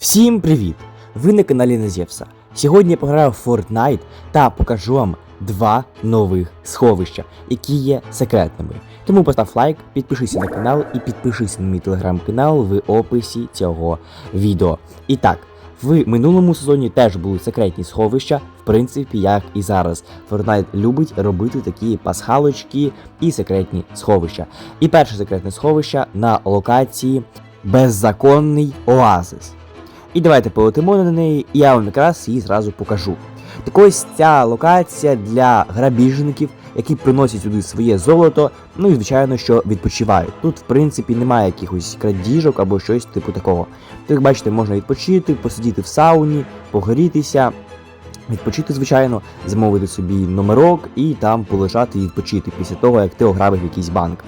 Всім привіт! Ви на каналі Назєвса. Сьогодні я пограю в Fortnite та покажу вам два нових сховища, які є секретними. Тому постав лайк, підпишися на канал і підпишися на мій телеграм-канал в описі цього відео. І так, в минулому сезоні теж були секретні сховища, в принципі, як і зараз. Fortnite любить робити такі пасхалочки і секретні сховища. І перше секретне сховище на локації Беззаконний Оазис. І давайте полетимо на неї, і я вам якраз її зразу покажу. Так ось ця локація для грабіжників, які приносять сюди своє золото, ну і звичайно, що відпочивають. Тут, в принципі, немає якихось крадіжок або щось типу такого. Як бачите, можна відпочити, посидіти в сауні, погорітися, відпочити, звичайно, замовити собі номерок і там полежати і відпочити після того, як ти ограбив якийсь банк.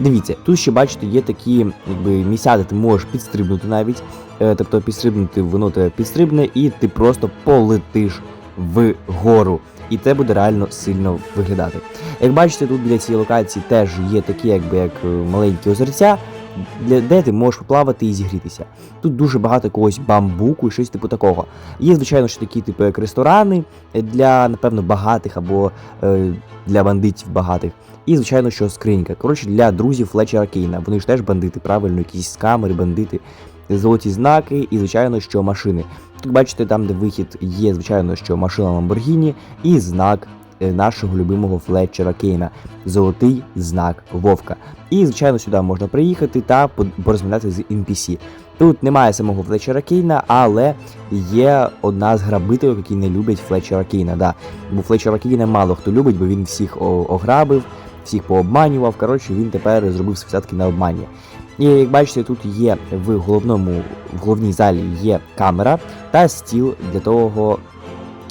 Дивіться, тут ще бачите, є такі якби, місця, де ти можеш підстрибнути навіть. Е, тобто підстрибнути, воно тебе підстрибне, і ти просто полетиш вгору. І це буде реально сильно виглядати. Як бачите, тут біля цієї локації теж є такі, якби як е, маленькі озерця, де ти можеш поплавати і зігрітися. Тут дуже багато якогось бамбуку і щось типу такого. Є, звичайно, що такі, типу, як ресторани для, напевно, багатих або е, для бандитів багатих. І, звичайно, що скринька. Коротше, для друзів Флетчера Кейна. Вони ж теж бандити, правильно, якісь скамери, бандити, золоті знаки і, звичайно, що машини. Тут бачите, там, де вихід є, звичайно, що машина Lamborghini і знак е, нашого любимого Флетчера Кейна. Золотий знак Вовка. І, звичайно, сюди можна приїхати та по- порозмовляти з NPC. Тут немає самого Флетчера Кейна, але є одна з грабителів, які не люблять Флетчера Кейна. Да. Бо Флетчера Кейна мало хто любить, бо він всіх ограбив, всіх пообманював. Коротше, він тепер зробив святки на обмані. І як бачите, тут є в головному в головній залі є камера та стіл для того,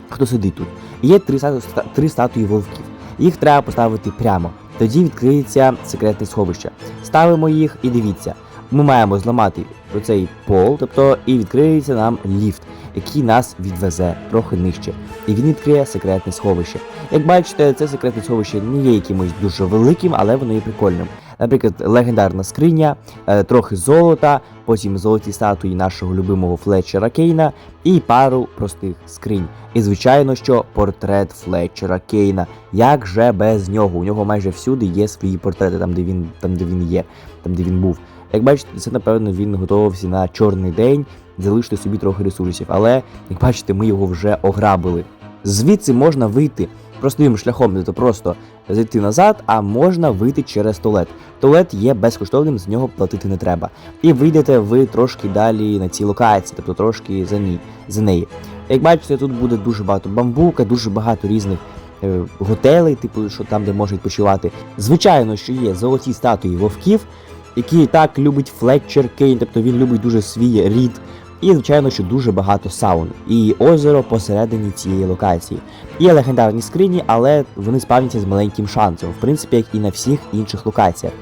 хто сидить тут. І Є три, стату- три статуї вовків. Їх треба поставити прямо. Тоді відкриється секретне сховище. Ставимо їх і дивіться. Ми маємо зламати оцей пол, тобто і відкриється нам ліфт, який нас відвезе трохи нижче. І він відкриє секретне сховище. Як бачите, це секретне сховище не є якимось дуже великим, але воно є прикольним. Наприклад, легендарна скриня, е, трохи золота, потім золоті статуї нашого любимого Флетчера Кейна і пару простих скринь. І звичайно, що портрет Флетчера Кейна. Як же без нього? У нього майже всюди є свої портрети, там де він, там, де він є, там де він був. Як бачите, це напевно він готувався на чорний день, залишити собі трохи ресурсів. Але як бачите, ми його вже ограбили. Звідси можна вийти простим шляхом, тобто просто зайти назад, а можна вийти через туалет. Туалет є безкоштовним, з нього платити не треба. І вийдете ви трошки далі на цій локації, тобто трошки за, ній, за неї. Як бачите, тут буде дуже багато бамбука, дуже багато різних е, готелей, типу, що там, де можна відпочивати. Звичайно, що є золоті статуї вовків, які так любить Флетчер Кейн, тобто він любить дуже свій рід. І, звичайно, що дуже багато саун і озеро посередині цієї локації. Є легендарні скрині, але вони спавняться з маленьким шансом, в принципі, як і на всіх інших локаціях.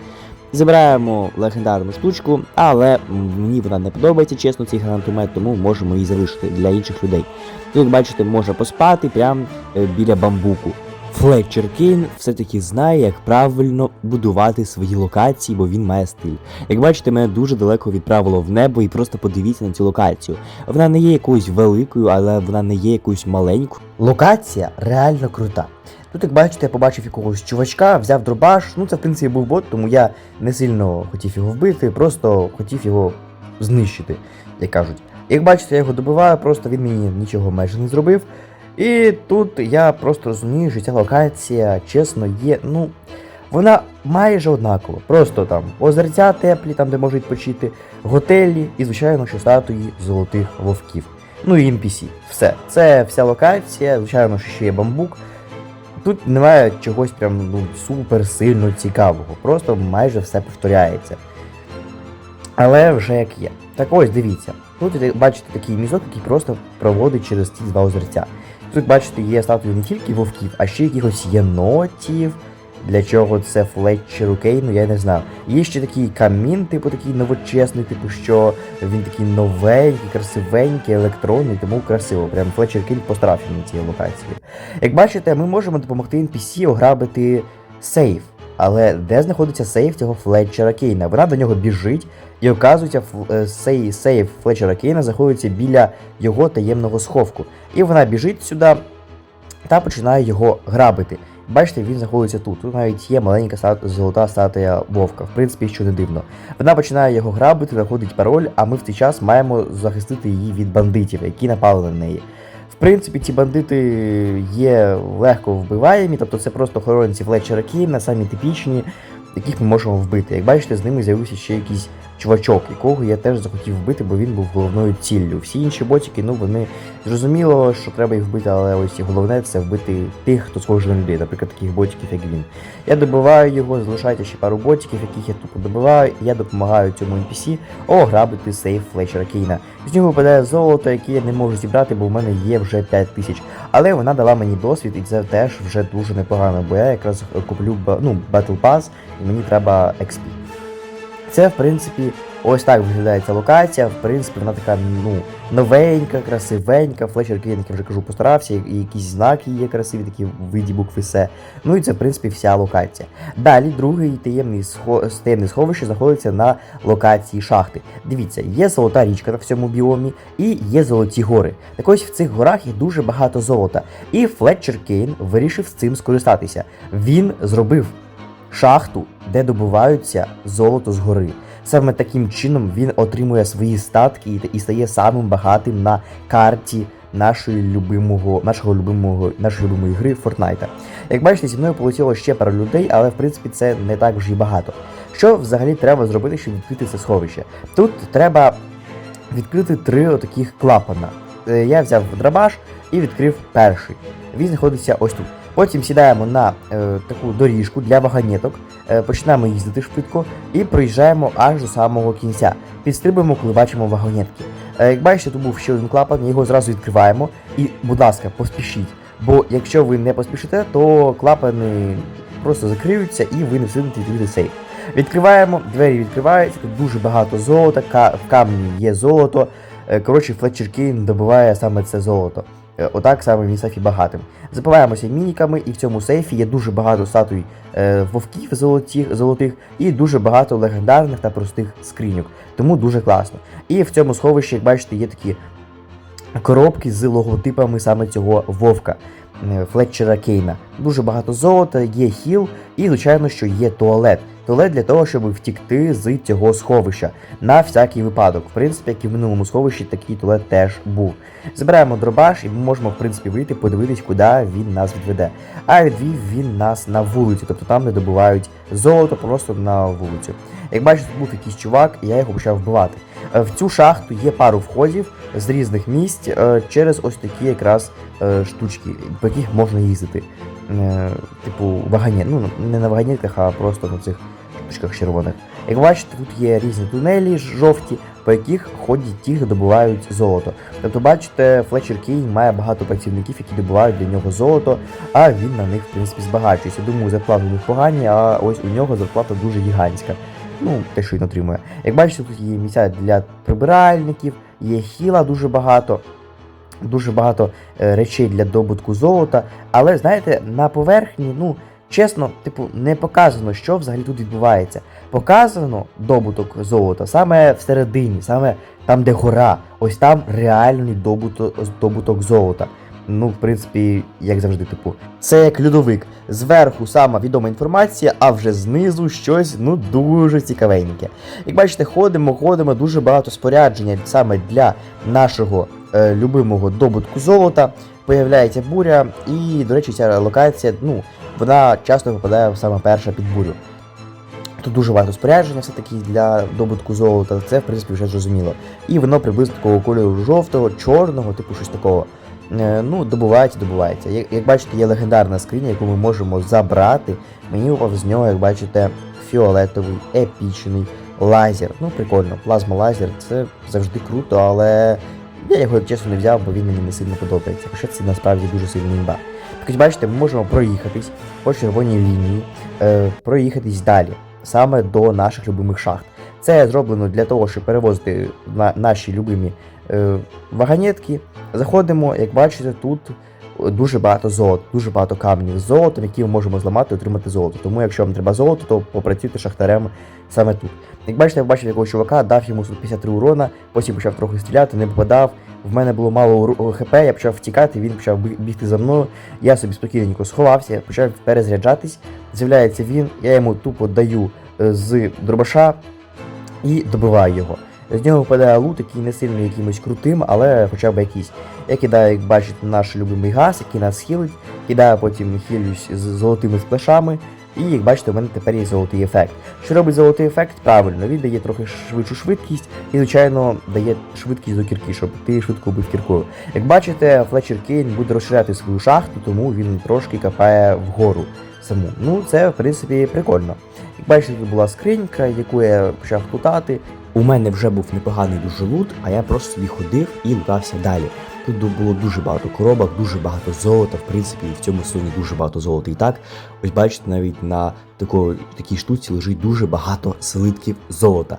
Забираємо легендарну штучку, але мені вона не подобається, чесно, цей гранатомет, тому можемо її залишити для інших людей. Тут, як бачите, можна поспати прямо е, біля бамбуку. Флетчер Кейн все-таки знає, як правильно будувати свої локації, бо він має стиль. Як бачите, мене дуже далеко відправило в небо і просто подивіться на цю локацію. Вона не є якоюсь великою, але вона не є якоюсь маленькою. Локація реально крута. Тут, як бачите, я побачив якогось чувачка, взяв дробаш. Ну, це в принципі був бот, тому я не сильно хотів його вбити, просто хотів його знищити, як кажуть. Як бачите, я його добиваю, просто він мені нічого майже не зробив. І тут я просто розумію, що ця локація, чесно, є, ну. Вона майже однакова. Просто там озерця теплі, там де можуть відпочити, готелі і, звичайно, що статуї золотих вовків. Ну і NPC. Все. Це вся локація, звичайно, що ще є бамбук. Тут немає чогось прям ну, супер сильно цікавого. Просто майже все повторяється. Але вже як є. Так ось дивіться. Тут бачите такий мізок, який просто проводить через ці два озерця. Тут, бачите, є статуї не тільки вовків, а ще якихось єнотів. Для чого це Флетчеру Кейну, я не знаю. Є ще такий камін, типу такий новочесний, типу, що він такий новенький, красивенький, електронний, тому красиво. Прям Флетчер Кейн постарався на цій локації. Як бачите, ми можемо допомогти NPC ограбити сейф. Але де знаходиться сейф цього Флетчера Кейна? Вона до нього біжить, І оказується, е, сей, сейф Флетчера Кейна знаходиться біля його таємного сховку. І вона біжить сюди та починає його грабити. Бачите, він знаходиться тут. Тут навіть є маленька стат... золота статуя вовка. В принципі, що не дивно. Вона починає його грабити, знаходить пароль, а ми в цей час маємо захистити її від бандитів, які напали на неї. В принципі, ці бандити є легко вбиваємі, тобто це просто охоронці Флетчера Кейна, самі типічні, яких ми можемо вбити. Як бачите, з ними з'явився ще якийсь чувачок, якого я теж захотів вбити, бо він був головною ціллю. Всі інші ботики, ну вони зрозуміло, що треба їх вбити, але ось головне це вбити тих, хто схожий на людей, наприклад, таких ботиків, як він. Я добиваю його, залишайте ще пару ботиків, яких я тупо добиваю, я допомагаю цьому NPC ограбити сейф Флетчера Кейна. З нього випадає золото, яке я не можу зібрати, бо в мене є вже 5 тисяч. Але вона дала мені досвід, і це теж вже дуже непогано, бо я якраз куплю ну, Battle Pass, і мені треба XP. Це, в принципі, ось так виглядає ця локація. В принципі, вона така ну, новенька, красивенька. Флетчер Кейн, як я вже кажу, постарався, і якісь знаки є красиві, такі в виді букви С. Ну і це, в принципі, вся локація. Далі другий таємний, таємне сховище знаходиться на локації шахти. Дивіться, є золота річка на всьому біомі і є золоті гори. Так ось в цих горах є дуже багато золота. І Флетчер Кейн вирішив з цим скористатися. Він зробив шахту, де добуваються золото з гори. Саме таким чином він отримує свої статки і- стає самим багатим на карті нашої любимого, нашого любимого, нашої любимої гри Fortnite. Як бачите, зі мною полетіло ще пару людей, але в принципі це не так вже й багато. Що взагалі треба зробити, щоб відкрити це сховище? Тут треба відкрити три отаких клапана. Е, Я взяв драбаш і відкрив перший. Він знаходиться ось тут. Потім сідаємо на е, таку доріжку для вагонеток, е, починаємо їздити швидко і проїжджаємо аж до самого кінця. Підстрибуємо, коли бачимо вагонетки. Е, як бачите, тут був ще один клапан, його зразу відкриваємо. І, будь ласка, поспішіть. Бо якщо ви не поспішите, то клапани просто закриються і ви не встигнете відкрити сейф. Відкриваємо, двері відкриваються, тут дуже багато золота, в камні є золото. Е, Коротше, Флетчер Кейн добиває саме це золото. Е, Отак саме він сейфі багатим. Запиваємося мініками, і в цьому сейфі є дуже багато статуй е, вовків золотих, золотих і дуже багато легендарних та простих скриньок. Тому дуже класно. І в цьому сховищі, як бачите, є такі коробки з логотипами саме цього вовка. е, Флетчера Кейна. Дуже багато золота, є хіл, і, звичайно, що є туалет. Туалет для того, щоб втікти з цього сховища на всякий випадок. В принципі, як і в минулому сховищі, такий туалет теж був. Збираємо дробаш, і ми можемо, в принципі, вийти, подивитись, куди він нас відведе. А відвів він нас на вулицю, тобто там, де добувають золото просто на вулицю. Як бачите, тут був якийсь чувак, і я його почав вбивати. Е, В цю шахту є пару входів з різних місць е, через ось такі якраз е, штучки, по яких можна їздити. Е, Типу вагоні, ну не на вагонетках, а просто на цих штучках червоних. Як бачите, тут є різні тунелі жовті, по яких ходять ті, хто добувають золото. Тобто, бачите, Флетчер Кейн має багато працівників, які добувають для нього золото, а він на них, в принципі, збагачується. Думаю, зарплати у погані, а ось у нього зарплата дуже гігантська. Ну, те, що він отримує. Як бачите, тут є місця для прибиральників, є хіла дуже багато. Дуже багато е, речей для добутку золота, але знаєте, на поверхні, ну чесно, типу, не показано, що взагалі тут відбувається. Показано добуток золота саме всередині, саме там, де гора. Ось там реальний добуток, добуток золота. Ну, в принципі, як завжди, типу, це як льодовик. Зверху сама відома інформація, а вже знизу щось ну дуже цікавеньке. Як бачите, ходимо, ходимо, дуже багато спорядження саме для нашого е, любимого добутку золота. Появляється буря, і, до речі, ця локація, ну, вона часто попадає саме перша під бурю. Тут дуже багато спорядження все-таки для добутку золота, це в принципі вже зрозуміло. І воно приблизно такого кольору жовтого, чорного, типу щось такого. Е, ну, добувається, добувається. Як, як бачите, є легендарна скриня, яку ми можемо забрати. Мені упав з нього, як бачите, фіолетовий, епічний лазер. Ну, прикольно, плазма лазер, це завжди круто, але я його чесно не взяв, бо він мені не сильно подобається. Хоча це насправді дуже сильний імба. Так бачите, ми можемо проїхатись по червоній лінії, е, проїхатись далі, саме до наших любимих шахт. Це зроблено для того, щоб перевозити на наші любимі е, вагонетки. Заходимо, як бачите, тут дуже багато золота, дуже багато каменів з золотом, які ми можемо зламати отримати золото. Тому якщо вам треба золото, то попрацюйте шахтарем саме тут. Як бачите, я бачив якогось чувака, дав йому 153 урона, потім почав трохи стріляти, не попадав. В мене було мало хп, я почав втікати, він почав бігти за мною. Я собі спокійненько сховався, почав перезаряджатись. З'являється він, я йому тупо даю е, з дробаша і добиваю його. З нього випадає лут, який не сильно якимось крутим, але хоча б якийсь. Я кидаю, як бачите, наш любимий газ, який нас хілить, кидаю потім хілюсь з золотими сплешами. І як бачите, у мене тепер є золотий ефект. Що робить золотий ефект? Правильно, він дає трохи швидшу швидкість і, звичайно, дає швидкість до кірки, щоб ти швидко бив кіркою. Як бачите, Флетчер Кейн буде розширяти свою шахту, тому він трошки капає вгору саму. Ну, це в принципі прикольно. Як бачите, тут була скринька, яку я почав лутати. У мене вже був непоганий дуже а я просто собі ходив і лутався далі. Тут було дуже багато коробок, дуже багато золота. В принципі, в цьому сезоні дуже багато золота. І так, ось бачите, навіть на тако, такій штуці лежить дуже багато слитків золота.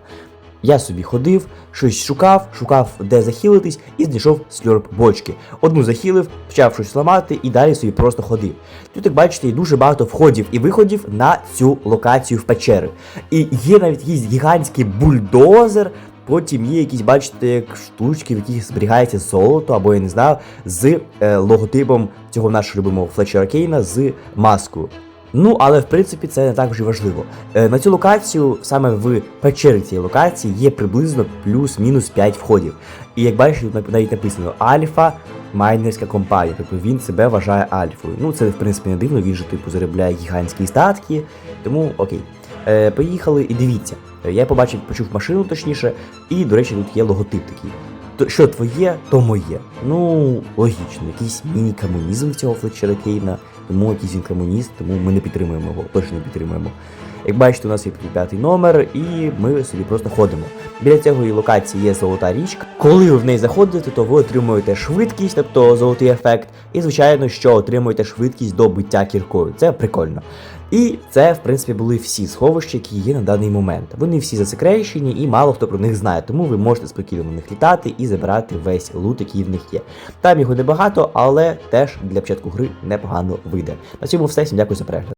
Я собі ходив, щось шукав, шукав, де захилитись, і знайшов сльорп бочки. Одну захилив, почав щось ламати і далі собі просто ходив. Тут, як бачите, є дуже багато входів і виходів на цю локацію в печери. І є навіть якийсь гігантський бульдозер. Потім є якісь, бачите, як штучки, в яких зберігається золото, або я не знаю, з е, логотипом цього нашого любимого Флетчера Кейна з маскою. Ну, але в принципі це не так вже важливо. Е, на цю локацію, саме в печері цієї локації, є приблизно плюс-мінус 5 входів. І як бачите, тут навіть написано Альфа майнерська компанія, тобто він себе вважає альфою. Ну, це в принципі не дивно, він же типу заробляє гігантські статки, тому окей. Е, поїхали і дивіться. Е, Я побачив, почув машину точніше, і, до речі, тут є логотип такий. То, що твоє, то моє. Ну, логічно, якийсь міні-комунізм цього Флетчера Кейна, тому він комуніст, тому ми не підтримуємо його, точно не підтримуємо. Як бачите, у нас є п'ятий номер, і ми собі просто ходимо. Біля цієї локації є золота річка. Коли ви в неї заходите, то ви отримуєте швидкість, тобто золотий ефект, і звичайно, що отримуєте швидкість до биття кіркою. Це прикольно. І це, в принципі, були всі сховища, які є на даний момент. Вони всі засекречені і мало хто про них знає, тому ви можете спокійно на них літати і забирати весь лут, який в них є. Там його небагато, але теж для початку гри непогано вийде. На цьому все. Всім дякую за перегляд.